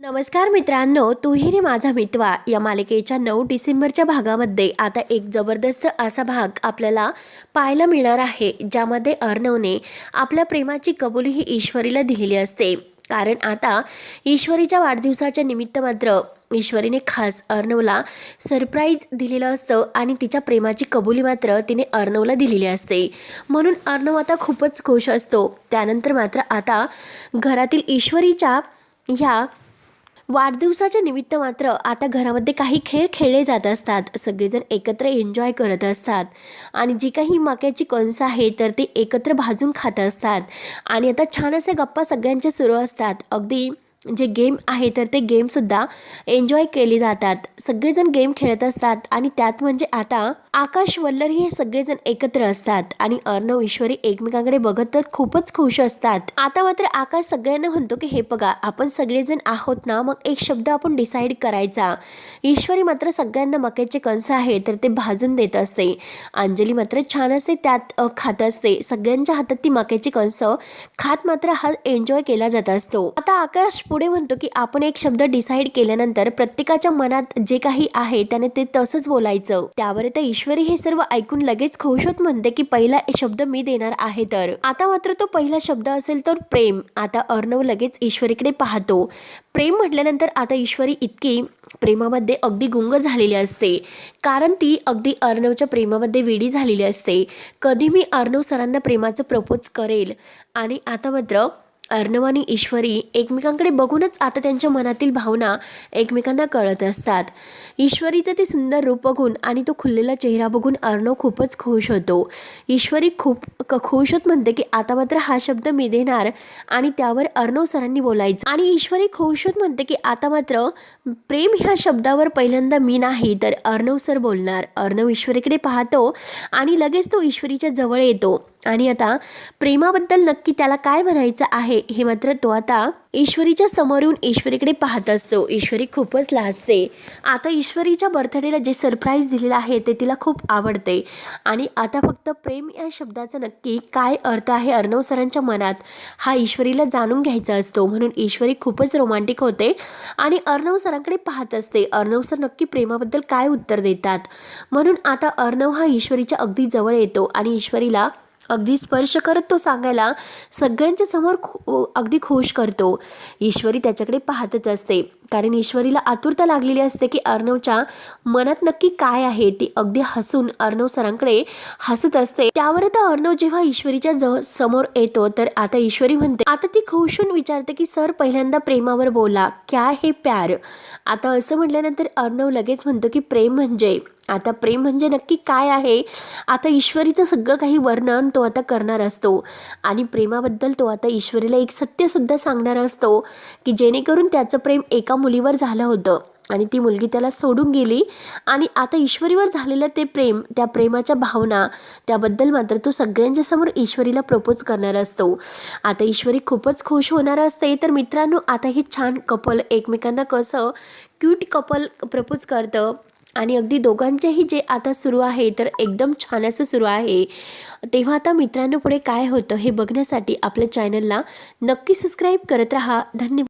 नमस्कार मित्रांनो तूही रे माझा मितवा. या मालिकेच्या नऊ डिसेंबरच्या भागामध्ये आता एक जबरदस्त असा भाग आपल्याला पाहायला मिळणार आहे ज्यामध्ये अर्णवने आपल्या प्रेमाची कबुली ही ईश्वरीला दिलेली असते. कारण आता ईश्वरीच्या वाढदिवसाच्या निमित्त मात्र ईश्वरीने खास अर्णवला सरप्राईज दिलेलं असतं आणि तिच्या प्रेमाची कबुली मात्र तिने अर्णवला दिलेली असते. म्हणून अर्णव आता खूपच खुश असतो. त्यानंतर मात्र आता घरातील ईश्वरीच्या ह्या वाढदिवसाच्या निमित्त मात्र आता घरामध्ये काही खेळ खेळले जात असतात. सगळेजण एकत्र एन्जॉय करत असतात. आणि जी काही मक्याची कणसं आहे तर ते एकत्र भाजून खात असतात. आणि आता छान असे गप्पा सगळ्यांच्या सुरू असतात. अगदी जे गेम आहे तर ते गेमसुद्धा एन्जॉय केले जातात. सगळेजण गेम खेळत असतात आणि त्यात म्हणजे आता आकाश वल्लर हे सगळेजण एकत्र असतात आणि अर्णव ईश्वरी एकमेकांकडे बघत तर खूपच खुश असतात. आता मात्र आकाश सगळ्यांना म्हणतो की हे बघा आपण सगळेजण आहोत ना मग एक शब्द आपण डिसाईड करायचा. ईश्वरी मात्र सगळ्यांना मक्याचे कंस आहे तर ते भाजून देत असते. अंजली मात्र छान असे त्यात खात असते. सगळ्यांच्या हातात ती मक्याची कंस खात मात्र हा एन्जॉय केला जात असतो. आता आकाश पुढे म्हणतो की आपण एक शब्द डिसाईड केल्यानंतर प्रत्येकाच्या मनात जे काही आहे त्याने ते तसंच बोलायचं. त्यावर तर ईश्वरी हे सर्व ऐकून लगेच खुश होत म्हणते की पहिला शब्द मी देणार आहे तर. आता मात्र तो पहिला शब्द असेल तर प्रेम. आता अर्णव लगेच ईश्वरीकडे पाहतो. प्रेम म्हटल्यानंतर आता ईश्वरी इतकी प्रेमामध्ये अगदी गुंग झालेली असते. कारण ती अगदी अर्णवच्या प्रेमामध्ये वेडी झालेली असते. कधी मी अर्णव सरांना प्रेमाचं प्रपोज करेल. आणि आता मात्र अर्णव आणि ईश्वरी एकमेकांकडे बघूनच आता त्यांच्या मनातील भावना एकमेकांना कळत असतात. ईश्वरीचं ते सुंदर रूप बघून आणि तो खुललेला चेहरा बघून अर्णव खूपच खुश होतो. ईश्वरी खूप क- खुश होत म्हणते की आता मात्र हा शब्द मी देणार आणि त्यावर अर्णव सरांनी बोलायचं. आणि ईश्वरी खुश होत म्हणते की आता मात्र प्रेम ह्या शब्दावर पहिल्यांदा मी नाही तर अर्णव सर बोलणार. अर्णव ईश्वरीकडे पाहतो आणि लगेच तो ईश्वरीच्या जवळ येतो. आणि आता प्रेमाबद्दल नक्की त्याला काय म्हणायचं आहे हे मात्र तो आता ईश्वरीच्या समोरून ईश्वरीकडे पाहत असतो. ईश्वरी खूपच लाजते. आता ईश्वरीच्या बर्थडेला जे सरप्राईज दिलेलं आहे ते तिला खूप आवडते. आणि आता फक्त प्रेम या शब्दाचा नक्की काय अर्थ आहे अर्णव सरांच्या मनात हा ईश्वरीला जाणून घ्यायचा असतो. म्हणून ईश्वरी खूपच रोमांटिक होते आणि अर्णव सरांकडे पाहत असते. अर्णव सर नक्की प्रेमाबद्दल काय उत्तर देतात? म्हणून आता अर्णव हा ईश्वरीच्या अगदी जवळ येतो आणि ईश्वरीला अगदी स्पर्श करत तो सांगायला सगळ्यांच्या समोर खो अगदी खुश करतो. ईश्वरी त्याच्याकडे पाहतच असते. कारण ईश्वरीला आतुरता लागलेली असते की अर्णवच्या मनात नक्की काय आहे ती अगदी हसून अर्णव सरांकडे हसत असते. त्यावर आता अर्णव जेव्हा ईश्वरीच्या जवळ समोर येतो तर आता ईश्वरी म्हणते आता ती खुशून होऊन विचारते की सर पहिल्यांदा प्रेमावर बोला. क्या हे प्यार? आता असं म्हटल्यानंतर अर्णव लगेच म्हणतो की प्रेम म्हणजे आता प्रेम म्हणजे नक्की काय आहे? आता ईश्वरीचं सगळं काही वर्णन तो आता करणार असतो. आणि प्रेमाबद्दल तो आता ईश्वरीला एक सत्यसुद्धा सांगणार असतो की जेणेकरून त्याचं प्रेम एका एका मुलीवर झालं होतं. आणि ती मुलगी त्याला सोडून गेली. आणि आता ईश्वरीवर झालेलं ते प्रेम त्या प्रेमाच्या भावना त्याबद्दल मात्र तो सगळ्यांच्या समोर ईश्वरीला प्रपोज करणार असतो. आता ईश्वरी खूपच खुश होणार असते. तर मित्रांनो आता हे छान कपल एकमेकांना कसं क्यूट कपल प्रपोज करतं. आणि अगदी दोघांचेही जे आता सुरू आहे तर एकदम छान असं सुरू आहे. तेव्हा आता मित्रांनो पुढे काय होतं हे बघण्यासाठी आपल्या चॅनलला नक्की सबस्क्राईब करत राहा. धन्यवाद.